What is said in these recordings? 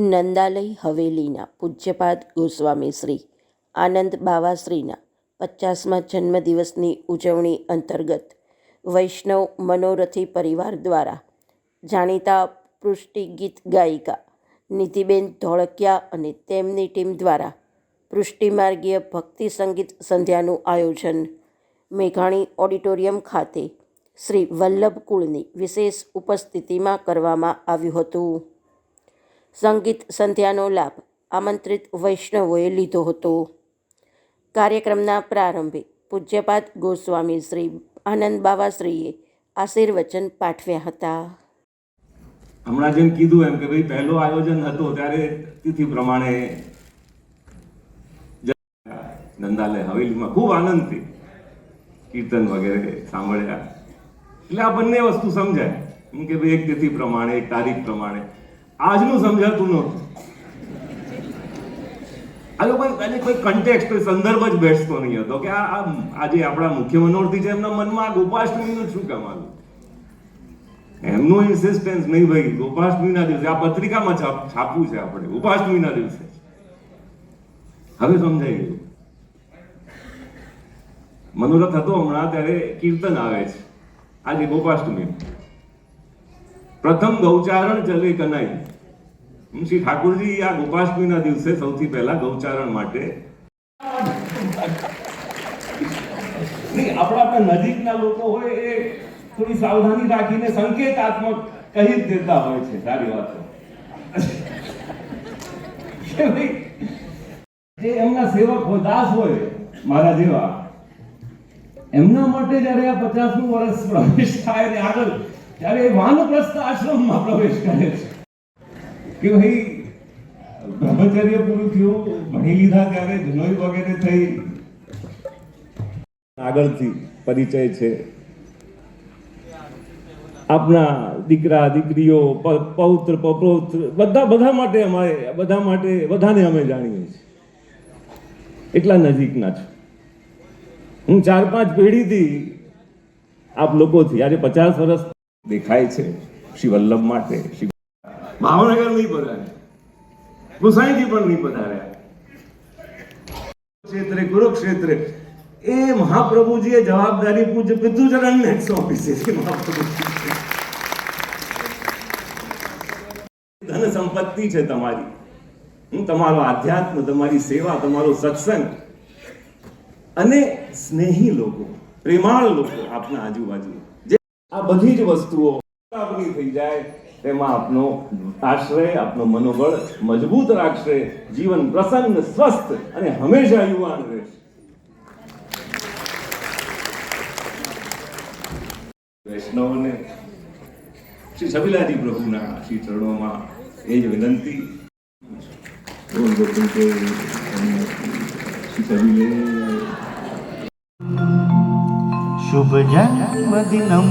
નંદાલય હવેલીના પૂજ્યપાદ ગોસ્વામી શ્રી આનંદ બાવાશ્રીના પચાસમા જન્મદિવસની ઉજવણી અંતર્ગત વૈષ્ણવ મનોરથી પરિવાર દ્વારા જાણીતા પૃષ્ટિ ગીત ગાયિકા નિધિબેન ધોળકિયા અને તેમની ટીમ દ્વારા પૃષ્ટિમાર્ગીય ભક્તિ સંગીત સંધ્યાનું આયોજન મેઘાણી ઓડિટોરિયમ ખાતે શ્રી વલ્લભ કુળની વિશેષ ઉપસ્થિતિમાં કરવામાં આવ્યું હતું. સંગીત સંધ્યાનો લાભ આમંત્રિત વૈષ્ણવોએ લીધો હતો. કાર્યક્રમના પ્રારંભે પૂજ્યપાદ ગોસ્વામી શ્રી આનંદ બાવાશ્રીએ આશીર્વચન પાઠવ્યા હતા. હમણાં જેમ કીધું એમ કે ભાઈ, પહેલો આયોજન હતો ત્યારે તિથિ પ્રમાણે નંદાલય હવેલીમાં ખૂબ આનંદથી કીર્તન વગેરે સાંભળ્યા. એટલે આ બંને વસ્તુ સમજાય. એમ કે ભાઈ, એક તિથિ પ્રમાણે, એક તારીખ પ્રમાણે આજનું સમજાતું નહોતું આ લોકો એને કોઈ કન્ટેક્સ્ટ કોઈ સંદર્ભ જ બેસતો નહીં હતો. કે આ આજે આપણા મુખ્ય મનોરથી છે એમના મનમાં ગોપાષ્ટમીનું શું કામ આવ્યું? એમનું ઇન્સિસ્ટન્સ નહીં ભાઈ. ગોપાષ્ટમીના દિવસે આ પત્રિકામાં છાપ- છાપવું છે આપણે. ઉપાષ્ટમીના દિવસે. હવે સમજાઈ ગયું. મનોરથ હતો હમણાં ત્યારે કીર્તન આવે છે. આજે ગોપાષ્ટમી. પ્રથમ ગૌચારણ ચલે કનાઈ. શ્રી ઠાકોરજી, આ ગોપાષ્ટમીના દિવસે સૌથી પહેલા ગૌચારણ માટે આપણા આપણા નજીકના લોકો હોય એ થોડી સાવધાની રાખીને સંકેતાત્મક કહી દેતા હોય છે, સારી વાત જે એમના સેવક હોય, દાસ હોય, મારા જેવા, એમના માટે જ્યારે આ પચાસમું વર્ષ પ્રવેશ થાય ને આગળ, ત્યારે એ વાનપ્રસ્થ આશ્રમમાં પ્રવેશ કરે છે. કે ભાઈ, બ્રહ્મચર્ય પૂરું થયું, ભણી લીધા ત્યારે, જનોઈ વગેરે થઈ. આગળથી પરિચય છે. આપના દીકરા, દીકરીઓ પૌત્ર પૌત્ર બધા બધા માટે અમારે, બધા માટે, બધાને અમે જાણીએ છીએ. એટલા નજીકના છો. હું ચાર, પાંચ પેઢીથી આપ લોકોથી આજે પચાસ વર્ષ દેખાય છે શ્રી વલ્લભ માટે, શ્રી ભાવનગર નહીં પધાર્યા ગુસાઈજી પણ નહીં પધાર્યા ક્ષેત્રે કુરુક્ષેત્રે. એ મહાપ્રભુજીએ જવાબદારી પૂજ પિતૃચરણને જ સોંપી છે. ધન સંપત્તિ છે તમારી. હું તમારો આધ્યાત્મ, તમારી સેવા, તમારો સત્સંગ અને સ્નેહી લોકો, પ્રેમાળ લોકો આપના આજુબાજુ. જે આ બધી જ વસ્તુઓ આપની થઈ જાય તેમાં આપનો આશ્રય, આપનો મનોબળ મજબૂત રાખશે, જીવન પ્રસન્ન, સ્વસ્થ અને હંમેશા યુવાન રહેશે. વૈષ્ણવને શ્રી છબીલાજી પ્રભુના શ્રી ચરણોમાં એ જ વિનંતી. શુભ જન્મદિનમ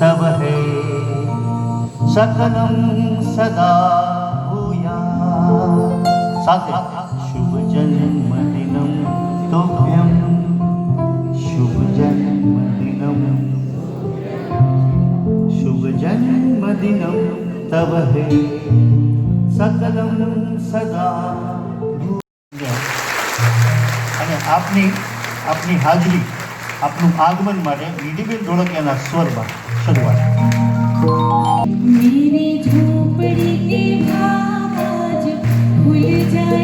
તવ શ્રી સકલમ સદા ભૂયા સાથે શુભ જન્મદિનમ તોભ્યમ શુભ જન્મદિનમ શુભ જન્મદિનમ તવ હે સકલમ સદા અને આપની આપની હાજરી, આપનું આગમન માટે ડીડીબેન ધોળકિયાના સ્વરમાં શરૂઆત. मेरे झोपड़ी के भाव आज खुल जाए